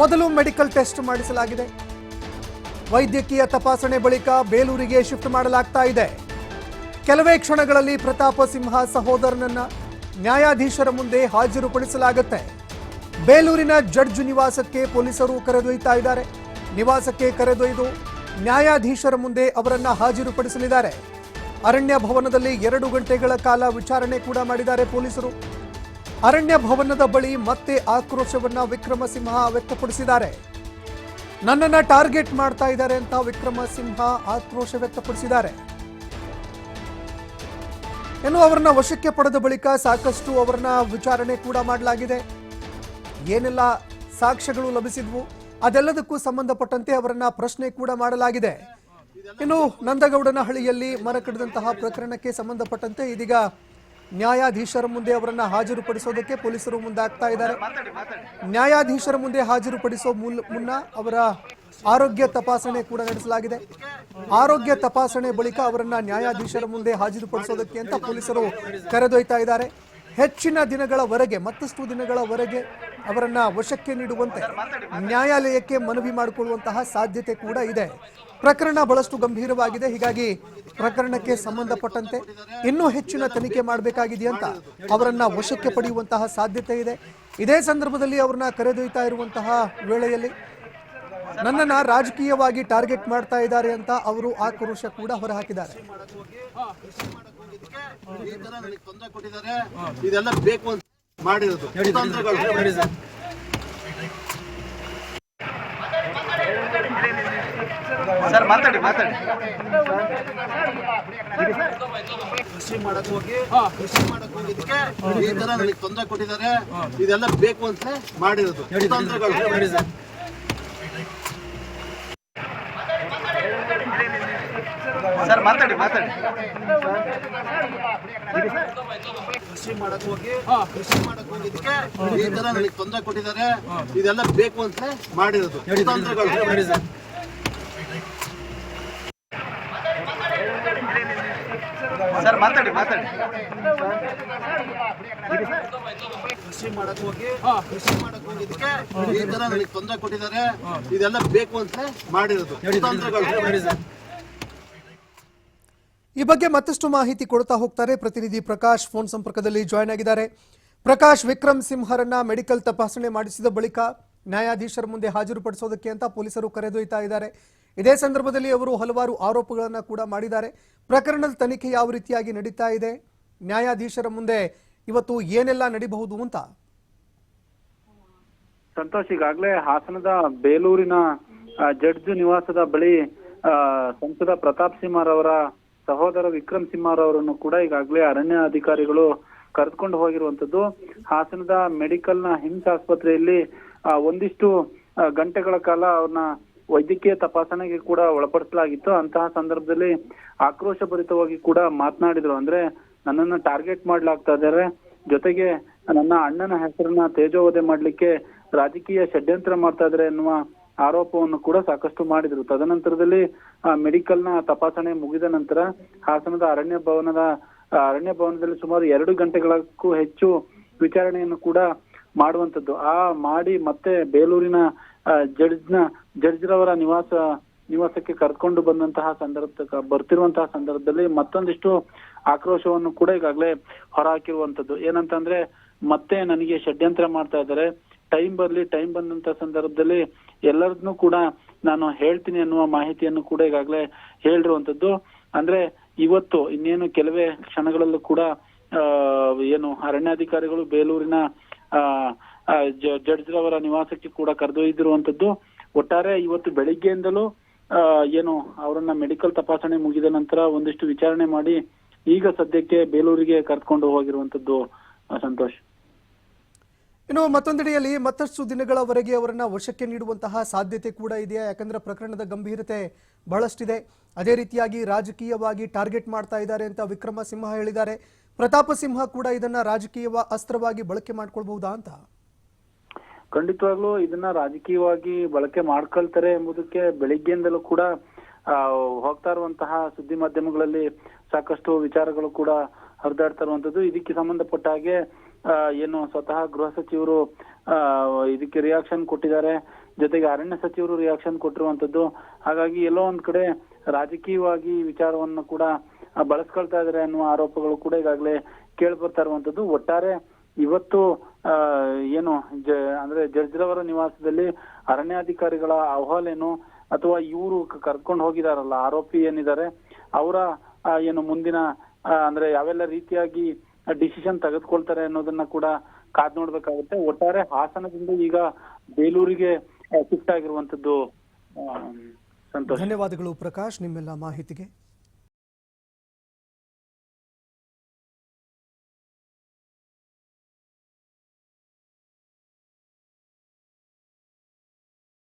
ಮೊದಲು medical test ಮಾಡಿಸಲಾಗಿದೆ. ವೈದ್ಯಕೀಯ ತಪಾಸಣೆ ಬಳಿಕ ಬೇಲೂರಿಗೆ ಶಿಫ್ಟ್ ಮಾಡಲಾಗ್ತಾ ಇದೆ. ಕೆಲವೇ ಕ್ಷಣಗಳಲ್ಲಿ ಪ್ರತಾಪ ಸಿಂಹ ಸಹೋದರನನ್ನ ನ್ಯಾಯಾಧೀಶರ ಮುಂದೆ ಹಾಜರುಪಡಿಸಲಾಗುತ್ತೆ. ಬೇಲೂರಿನ ಜಡ್ಜ್ ನಿವಾಸಕ್ಕೆ ಪೊಲೀಸರು ಕರೆದೊಯ್ತಾ ಇದ್ದಾರೆ. ನಿವಾಸಕ್ಕೆ ಕರೆದೊಯ್ದು ನ್ಯಾಯಾಧೀಶರ ಮುಂದೆ ಅವರನ್ನ ಹಾಜರುಪಡಿಸಲಿದ್ದಾರೆ. ಅರಣ್ಯ ಭವನದಲ್ಲಿ ಎರಡು ಗಂಟೆಗಳ ಕಾಲ ವಿಚಾರಣೆ ಕೂಡ ಮಾಡಿದ್ದಾರೆ ಪೊಲೀಸರು. ಅರಣ್ಯ ಭವನದ ಬಳಿ ಮತ್ತೆ ಆಕ್ರೋಶವನ್ನ ವಿಕ್ರಮಸಿಂಹ ವ್ಯಕ್ತಪಡಿಸಿದ್ದಾರೆ. ನನ್ನನ್ನ ಟಾರ್ಗೆಟ್ ಮಾಡ್ತಾ ಇದ್ದಾರೆ ಅಂತ ವಿಕ್ರಮಸಿಂಹ ಆಕ್ರೋಶ ವ್ಯಕ್ತಪಡಿಸಿದ್ದಾರೆ. ಇನ್ನು ಅವರನ್ನ ವಶಕ್ಕೆ ಪಡೆದ ಬಳಿಕ ಸಾಕಷ್ಟು ಅವರನ್ನ ವಿಚಾರಣೆ ಕೂಡ ಮಾಡಲಾಗಿದೆ. ಏನೆಲ್ಲ ಸಾಕ್ಷ್ಯಗಳು ಲಭಿಸಿದ್ವು, ಅದೆಲ್ಲದಕ್ಕೂ ಸಂಬಂಧಪಟ್ಟಂತೆ ಅವರನ್ನ ಪ್ರಶ್ನೆ ಕೂಡ ಮಾಡಲಾಗಿದೆ. ಇನ್ನು ನಂದಗೌಡನ ಹಳ್ಳಿಯಲ್ಲಿ ಮರ ಕಡಿದಂತಹ ಪ್ರಕರಣಕ್ಕೆ ಸಂಬಂಧಪಟ್ಟಂತೆ ಇದೀಗ ನ್ಯಾಯಾಧೀಶರ ಮುಂದೆ ಅವರನ್ನು ಹಾಜರುಪಡಿಸೋದಕ್ಕೆ ಪೊಲೀಸರು ಮುಂದಾಗ್ತಾ ಇದ್ದಾರೆ. ನ್ಯಾಯಾಧೀಶರ ಮುಂದೆ ಹಾಜರುಪಡಿಸೋ ಮುನ್ನ ಅವರ ಆರೋಗ್ಯ ತಪಾಸಣೆ ಕೂಡ ನಡೆಸಲಾಗಿದೆ. ಆರೋಗ್ಯ ತಪಾಸಣೆ ಬಳಿಕ ಅವರನ್ನ ನ್ಯಾಯಾಧೀಶರ ಮುಂದೆ ಹಾಜರುಪಡಿಸೋದಕ್ಕೆ ಅಂತ ಪೊಲೀಸರು ಕರೆದೊಯ್ತಾ ಇದ್ದಾರೆ. ಹೆಚ್ಚಿನ ದಿನಗಳವರೆಗೆ, ಮತ್ತಷ್ಟು ದಿನಗಳವರೆಗೆ ಅವರನ್ನ ವಶಕ್ಕೆ ನೀಡುವಂತೆ ನ್ಯಾಯಾಲಯಕ್ಕೆ ಮನವಿ ಮಾಡಿಕೊಳ್ಳುವಂತಹ ಸಾಧ್ಯತೆ ಕೂಡ ಇದೆ. ಪ್ರಕರಣ ಬಹಳಷ್ಟು ಗಂಭೀರವಾಗಿದೆ. ಹೀಗಾಗಿ ಪ್ರಕರಣಕ್ಕೆ ಸಂಬಂಧಪಟ್ಟಂತೆ ಇನ್ನೂ ಹೆಚ್ಚಿನ ತನಿಖೆ ಮಾಡಬೇಕಾಗಿದೆಯಂತ ಅವರನ್ನು ವಶಕ್ಕೆ ಪಡೆಯುವಂತಹ ಸಾಧ್ಯತೆ ಇದೆ. ಇದೇ ಸಂದರ್ಭದಲ್ಲಿ ಅವ್ರನ್ನ ಕರೆದೊಯ್ತಾ ಇರುವಂತಹ ವೇಳೆಯಲ್ಲಿ ನನ್ನನ್ನು ರಾಜಕೀಯವಾಗಿ ಟಾರ್ಗೆಟ್ ಮಾಡ್ತಾ ಇದ್ದಾರೆ ಅಂತ ಅವರು ಆಕ್ರೋಶ ಕೂಡ ಹೊರಹಾಕಿದ್ದಾರೆ. ಇದೆಲ್ಲ ಬೇಕು ಅಂತ ಮಾಡಿರೋದು. ಕುತಂತ್ರಗಳು. ಸರ್ ಮಾತಾಡಿ ಮಾತಾಡಿ. ಕೃಷಿ ಮಾಡಕ್ ಹೋಗಿ ಕೃಷಿ ಮಾಡಕ್ ಹೋಗಿದ್ದಕ್ಕೆ ಈ ತರ ನನಗೆ ತೊಂದರೆ ಕೊಟ್ಟಿದ್ದಾರೆ. ಇದೆಲ್ಲ ಬೇಕು ಅಂತ ಮಾಡಿರೋದು. ಸರ್ ಮಾತಾಡಿ ಮಾತಾಡಿ. ಕೃಷಿ ಮಾಡಕ್ ಹೋಗಿ ಕೃಷಿ ಮಾಡಕ್ ಹೋಗಿದ್ದಕ್ಕೆ ಈ ತರ ನನಗೆ ತೊಂದರೆ ಕೊಟ್ಟಿದ್ದಾರೆ. ಇದೆಲ್ಲ ಬೇಕು ಅಂತ ಮಾಡಿರೋದು. ಕುತಂತ್ರಗಳು. ಸರ್ ಮಾತಾಡಿ ಮಾತಾಡಿ. ಕೃಷಿ ಮಾಡಕ್ ಹೋಗಿ ಕೃಷಿ ಮಾಡಕ್ ಹೋಗಿದ್ದಕ್ಕೆ ಈ ತರ ನನಗೆ ತೊಂದರೆ ಕೊಟ್ಟಿದ್ದಾರೆ. ಇದೆಲ್ಲ ಬೇಕು ಅಂತ ಮಾಡಿರೋದು. ಕುತಂತ್ರಗಳು. ಈ ಬಗ್ಗೆ ಮತ್ತಷ್ಟು ಮಾಹಿತಿ ಕೊಡ್ತಾ ಹೋಗ್ತಾರೆ ಪ್ರತಿನಿಧಿ ಪ್ರಕಾಶ್ ಫೋನ್ ಸಂಪರ್ಕದಲ್ಲಿ ಜಾಯ್ನ್ ಆಗಿದ್ದಾರೆ. ಪ್ರಕಾಶ್, ವಿಕ್ರಮ್ ಸಿಂಹರನ್ನ ಮೆಡಿಕಲ್ ತಪಾಸಣೆ ಮಾಡಿಸಿದ ಬಳಿಕ ನ್ಯಾಯಾಧೀಶರ ಮುಂದೆ ಹಾಜರುಪಡಿಸೋದಕ್ಕೆ ಅಂತ ಪೊಲೀಸರು ಕರೆದೊಯ್ತಾ ಇದ್ದಾರೆ. ಇದೇ ಸಂದರ್ಭದಲ್ಲಿ ಅವರು ಹಲವಾರು ಆರೋಪಗಳನ್ನು ಕೂಡ ಮಾಡಿದ್ದಾರೆ. ಪ್ರಕರಣದ ತನಿಖೆ ಯಾವ ರೀತಿಯಾಗಿ ನಡೀತಾ ಇದೆ? ನ್ಯಾಯಾಧೀಶರ ಮುಂದೆ ಇವತ್ತು ಏನೆಲ್ಲ ನಡಿಬಹುದು ಅಂತ? ಸಂತೋಷ್, ಈಗಾಗಲೇ ಹಾಸನದ ಬೇಲೂರಿನ ಜಡ್ಜ್ ನಿವಾಸದ ಬಳಿ ಸಂಸದ ಪ್ರತಾಪ್ ಸಿಂಹರವರ ಸಹೋದರ ವಿಕ್ರಮ್ ಸಿಂಹರವರನ್ನು ಕೂಡ ಈಗಾಗಲೇ ಅರಣ್ಯ ಅಧಿಕಾರಿಗಳು ಕರೆದುಕೊಂಡು ಹೋಗಿರುವಂತದ್ದು ಹಾಸನದ ಮೆಡಿಕಲ್ನ ಹಿಮ್ಸ್ ಆಸ್ಪತ್ರೆಯಲ್ಲಿ ಒಂದಿಷ್ಟು ಗಂಟೆಗಳ ಕಾಲ ಅವ್ರನ್ನ ವೈದ್ಯಕೀಯ ತಪಾಸಣೆಗೆ ಕೂಡ ಒಳಪಡಿಸಲಾಗಿತ್ತು. ಅಂತಹ ಸಂದರ್ಭದಲ್ಲಿ ಆಕ್ರೋಶಭರಿತವಾಗಿ ಕೂಡ ಮಾತನಾಡಿದ್ರು. ಅಂದ್ರೆ ನನ್ನನ್ನ ಟಾರ್ಗೆಟ್ ಮಾಡ್ಲಾಗ್ತಾ ಇದ್ದಾರೆ. ಜೊತೆಗೆ ನನ್ನ ಅಣ್ಣನ ಹೆಸರನ್ನ ತೇಜೋವಧೆ ಮಾಡ್ಲಿಕ್ಕೆ ರಾಜಕೀಯ ಷಡ್ಯಂತ್ರ ಮಾಡ್ತಾ ಇದ್ದಾರೆ ಎನ್ನುವ ಆರೋಪವನ್ನು ಕೂಡ ಸಾಕಷ್ಟು ಮಾಡಿದ್ರು. ತದನಂತರದಲ್ಲಿ ಮೆಡಿಕಲ್ನ ತಪಾಸಣೆ ಮುಗಿದ ನಂತರ ಹಾಸನದ ಅರಣ್ಯ ಭವನದ ಅರಣ್ಯ ಭವನದಲ್ಲಿ ಸುಮಾರು ಎರಡು ಗಂಟೆಗಳಕ್ಕೂ ಹೆಚ್ಚು ವಿಚಾರಣೆಯನ್ನು ಕೂಡ ಮಾಡುವಂತದ್ದು ಆ, ಮಾಡಿ ಮತ್ತೆ ಬೇಲೂರಿನ ಜಡ್ಜ್ನ ಜಡ್ಜ್ ರವರ ನಿವಾಸ, ನಿವಾಸಕ್ಕೆ ಕರೆದುಕೊಂಡು ಬಂದಂತಹ ಸಂದರ್ಭ, ಬರ್ತಿರುವಂತಹ ಸಂದರ್ಭದಲ್ಲಿ ಮತ್ತೊಂದಿಷ್ಟು ಆಕ್ರೋಶವನ್ನು ಕೂಡ ಈಗಾಗಲೇ ಹೊರಹಾಕಿರುವಂತದ್ದು ಏನಂತಂದ್ರೆ, ಮತ್ತೆ ನನಗೆ ಷಡ್ಯಂತ್ರ ಮಾಡ್ತಾ ಇದ್ದಾರೆ. ಟೈಮ್ ಬರ್ಲಿ ಟೈಮ್ ಬಂದಂತ ಸಂದರ್ಭದಲ್ಲಿ ಎಲ್ಲರನ್ನೂ ಕೂಡ ನಾನು ಹೇಳ್ತೀನಿ ಅನ್ನುವ ಮಾಹಿತಿಯನ್ನು ಕೂಡ ಈಗಾಗಲೇ ಹೇಳಿರುವಂತದ್ದು. ಅಂದ್ರೆ ಇವತ್ತು ಇನ್ನೇನು ಕೆಲವೇ ಕ್ಷಣಗಳಲ್ಲೂ ಕೂಡ ಏನು ಅರಣ್ಯಾಧಿಕಾರಿಗಳು ಬೇಲೂರಿನ ಜಡ್ಜ್ ರವರ ನಿವಾಸಕ್ಕೆ ಕೂಡ ಕರೆದೊಯ್ದಿರುವಂತದ್ದು ಒಟ್ಟಾರೆ ಇವತ್ತು ಬೆಳಿಗ್ಗೆಯಿಂದಲೂ ಏನು ಅವರನ್ನ ಮೆಡಿಕಲ್ ತಪಾಸಣೆ ಮುಗಿದ ನಂತರ ಒಂದಿಷ್ಟು ವಿಚಾರಣೆ ಮಾಡಿ ಈಗ ಸದ್ಯಕ್ಕೆ ಬೇಲೂರಿಗೆ ಕರ್ಕೊಂಡು ಹೋಗಿರುವಂತದ್ದು ಸಂತೋಷ್. ಇನ್ನು ಮತ್ತೊಂದೆಡೆಯಲ್ಲಿ ಮತ್ತಷ್ಟು ದಿನಗಳವರೆಗೆ ಅವರನ್ನು ವಶಕ್ಕೆ ನೀಡುವಂತಹ ಸಾಧ್ಯತೆ ಕೂಡ ಇದೆಯಾ ಯಾಕಂದ್ರೆ ಪ್ರಕರಣದ ಗಂಭೀರತೆ ಬಹಳಷ್ಟಿದೆ. ಅದೇ ರೀತಿಯಾಗಿ ರಾಜಕೀಯವಾಗಿ ಟಾರ್ಗೆಟ್ ಮಾಡ್ತಾ ಇದ್ದಾರೆ ಅಂತ ವಿಕ್ರಮ ಸಿಂಹ ಹೇಳಿದ್ದಾರೆ. ಪ್ರತಾಪ ಸಿಂಹ ಕೂಡ ಇದನ್ನ ರಾಜಕೀಯ ಅಸ್ತ್ರವಾಗಿ ಬಳಕೆ ಮಾಡ್ಕೊಳ್ಬಹುದಾ ಅಂತ? ಖಂಡಿತವಾಗ್ಲೂ ಇದನ್ನ ರಾಜಕೀಯವಾಗಿ ಬಳಕೆ ಮಾಡ್ಕೊಳ್ತಾರೆ ಎಂಬುದಕ್ಕೆ ಬೆಳಿಗ್ಗೆಯಿಂದಲೂ ಕೂಡ ಹೋಗ್ತಾ ಇರುವಂತಹ ಸುದ್ದಿ ಮಾಧ್ಯಮಗಳಲ್ಲಿ ಸಾಕಷ್ಟು ವಿಚಾರಗಳು ಕೂಡ ಹರಿದಾಡ್ತಾ ಇರುವಂತದ್ದು ಇದಕ್ಕೆ ಸಂಬಂಧಪಟ್ಟ ಹಾಗೆ ಏನು ಸ್ವತಃ ಗೃಹ ಸಚಿವರು ಇದಕ್ಕೆ ರಿಯಾಕ್ಷನ್ ಕೊಟ್ಟಿದ್ದಾರೆ. ಜೊತೆಗೆ ಅರಣ್ಯ ಸಚಿವರು ರಿಯಾಕ್ಷನ್ ಕೊಟ್ಟಿರುವಂತದ್ದು ಹಾಗಾಗಿ ಎಲ್ಲೋ ಒಂದ್ ಕಡೆ ರಾಜಕೀಯವಾಗಿ ವಿಚಾರವನ್ನ ಕೂಡ ಬಳಸ್ಕೊಳ್ತಾ ಇದಾರೆ ಅನ್ನುವ ಆರೋಪಗಳು ಕೂಡ ಈಗಾಗಲೇ ಕೇಳಿ ಬರ್ತಾ ಇರುವಂತದ್ದು ಒಟ್ಟಾರೆ ಇವತ್ತು ಏನು ಜ, ಅಂದ್ರೆ ಜಡ್ಜ್ರವರ ನಿವಾಸದಲ್ಲಿ ಅರಣ್ಯಾಧಿಕಾರಿಗಳ ಅಹವಾಲೇನು ಅಥವಾ ಇವರು ಕರ್ಕೊಂಡು ಹೋಗಿದಾರಲ್ಲ, ಆರೋಪಿ ಏನಿದ್ದಾರೆ, ಅವರ ಏನು ಮುಂದಿನ ಅಂದ್ರೆ ಯಾವೆಲ್ಲ ರೀತಿಯಾಗಿ ಡಿಸಿಷನ್ ತೆಗೆದುಕೊಳ್ತಾರೆ ಅನ್ನೋದನ್ನ ಕೂಡ ಕಾದ್ ನೋಡ್ಬೇಕಾಗುತ್ತೆ. ಒಟ್ಟಾರೆ ಹಾಸನದಿಂದ ಈಗ ಬೇಲೂರಿಗೆ ಶಿಫ್ಟ್ ಆಗಿರುವಂತದ್ದು ಸಂತೋಷ್. ಧನ್ಯವಾದಗಳು ಪ್ರಕಾಶ್, ನಿಮ್ಮೆಲ್ಲ ಮಾಹಿತಿಗೆ.